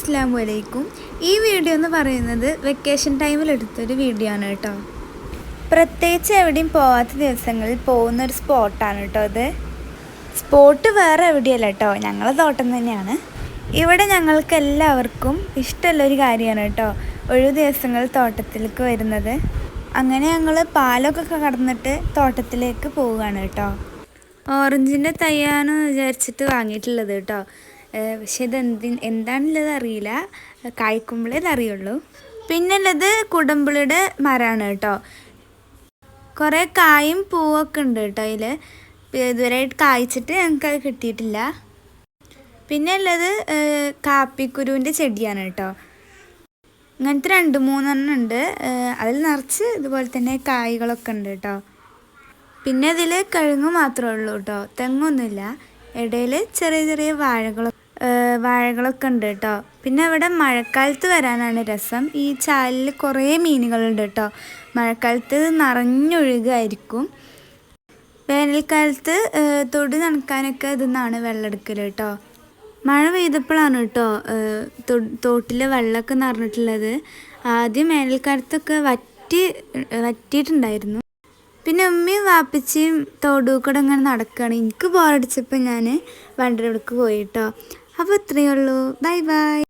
അസ്സാം വലൈക്കും ഈ വീഡിയോ എന്ന് പറയുന്നത് വെക്കേഷൻ ടൈമിൽ എടുത്തൊരു വീഡിയോ ആണ് കേട്ടോ. പ്രത്യേകിച്ച് എവിടെയും പോവാത്ത ദിവസങ്ങളിൽ പോകുന്ന ഒരു സ്പോട്ടാണ് കേട്ടോ ഇത്. സ്പോട്ട് വേറെ എവിടെയല്ല കേട്ടോ ഞങ്ങളെ തോട്ടം തന്നെയാണ്. ഇവിടെ ഞങ്ങൾക്ക് എല്ലാവർക്കും ഇഷ്ടമുള്ളൊരു കാര്യമാണ് കേട്ടോ ഒഴിവ് ദിവസങ്ങൾ തോട്ടത്തിലേക്ക് വരുന്നത്. അങ്ങനെ ഞങ്ങൾ പാലൊക്കെ കടന്നിട്ട് തോട്ടത്തിലേക്ക് പോവുകയാണ് കേട്ടോ. ഓറഞ്ചിന്റെ തയ്യാന്ന് വിചാരിച്ചിട്ട് വാങ്ങിയിട്ടുള്ളത് കേട്ടോ. പക്ഷെ ഇത് എന്തി എന്താണുള്ളത് അറിയില്ല. കായ്ക്കുമ്പോഴേ ഇതറിയുള്ളൂ പിന്നെ ഉള്ളത് കുടമ്പിളിയുടെ മരമാണ് കേട്ടോ. കുറേ കായും പൂവൊക്കെ ഉണ്ട് കേട്ടോ അതിൽ ഇതുവരെയായിട്ട് കായ്ച്ചിട്ട് ഞങ്ങൾക്ക് അത് കിട്ടിയിട്ടില്ല. പിന്നെ ഉള്ളത് കാപ്പിക്കുരുവിന്റെ ചെടിയാണ് കേട്ടോ. ഇങ്ങനത്തെ രണ്ട് മൂന്നെണ്ണം ഉണ്ട്. അതിൽ നിറച്ച് ഇതുപോലെ തന്നെ കായ്കളൊക്കെ ഉണ്ട് കേട്ടോ. പിന്നെ ഇതിൽ കിഴങ്ങ് മാത്രമേ ഉള്ളൂ കേട്ടോ. തെങ്ങൊന്നുമില്ല. ഇടയിൽ ചെറിയ ചെറിയ വാഴകളൊക്കെ വാഴകളൊക്കെ ഉണ്ട് കേട്ടോ. പിന്നെ അവിടെ മഴക്കാലത്ത് വരാനാണ് രസം. ഈ ചാലിൽ കുറേ മീനുകളുണ്ട് കേട്ടോ. മഴക്കാലത്ത് നിറഞ്ഞൊഴുകായിരിക്കും. വേനൽക്കാലത്ത് തൊടി നനക്കാനൊക്കെ ഇതെന്നാണ് വെള്ളം എടുക്കൽ കേട്ടോ. മഴ പെയ്തപ്പോഴാണ് കേട്ടോ തോട്ടിലെ വെള്ളമൊക്കെ നിറഞ്ഞിട്ടുള്ളത്. ആദ്യം വേനൽക്കാലത്തൊക്കെ വറ്റി വറ്റിയിട്ടുണ്ടായിരുന്നു. പിന്നെ ഉമ്മയും വാപ്പച്ചിയും തോടു കൂടെ ഇങ്ങനെ നടക്കുകയാണ്. എനിക്ക് ബോറടിച്ചപ്പോൾ ഞാൻ വണ്ടരവിടക്ക് പോയി കേട്ടോ. അപ്പോൾ ഇത്രയേ ഉള്ളൂ. Bye bye.